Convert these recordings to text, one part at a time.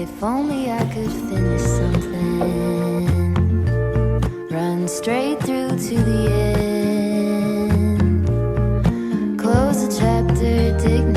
If only I could finish something, run straight through to the end, close a chapter, dig.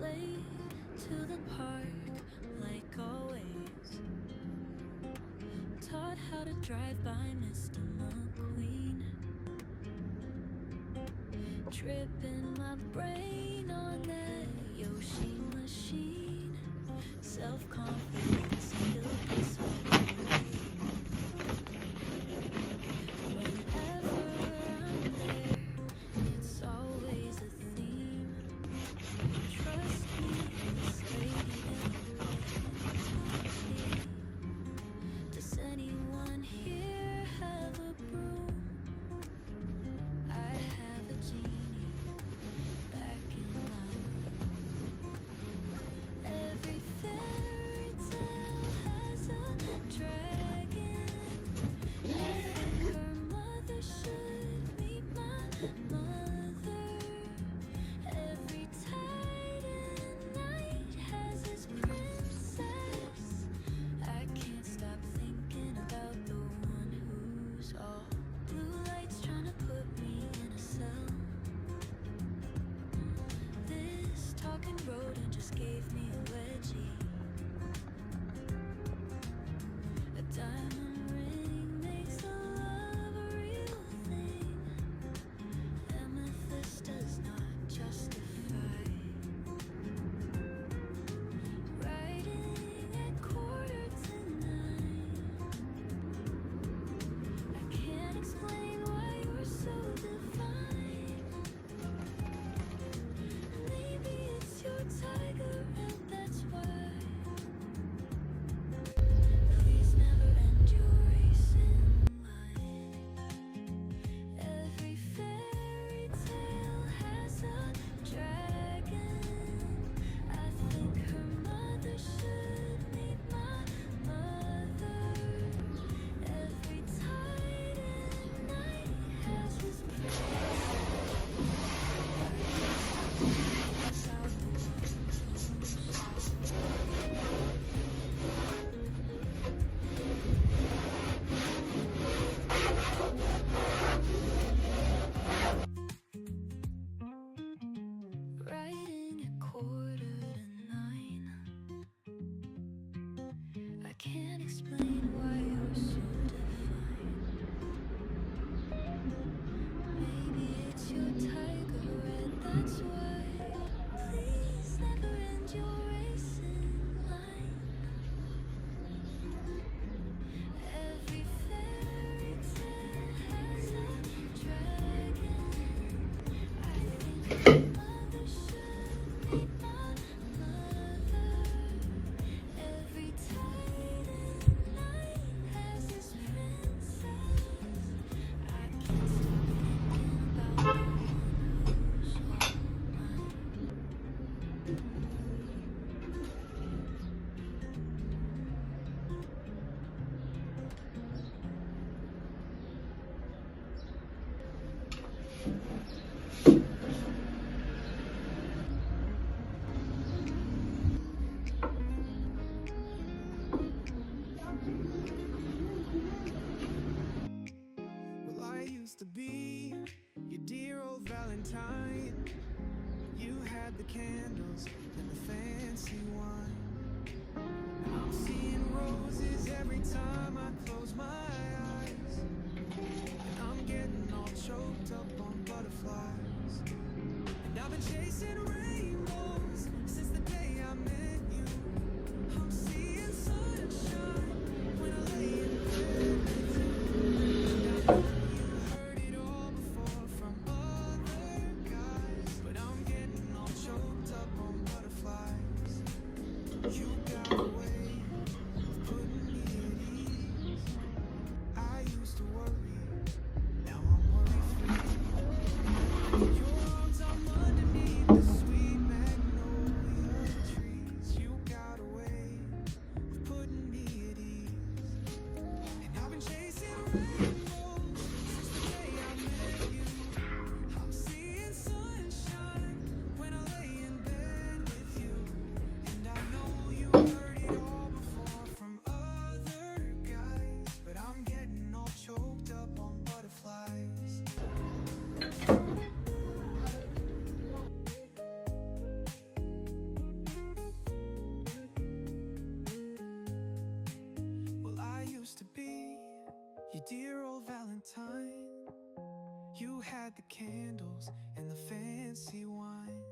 to the park like always. Taught how to drive by Tripping my brain on that Yoshi machine. Self confidence. explain. candles and the fancy wine. I'm seeing roses every time I close my eyes. And I'm getting all choked up on butterflies. And I've been chasing rain. had the candles and the fancy wine.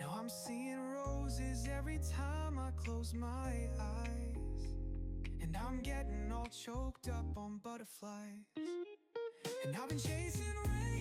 Now I'm seeing roses every time I close my eyes. And I'm getting all choked up on butterflies. And I've been chasing rain.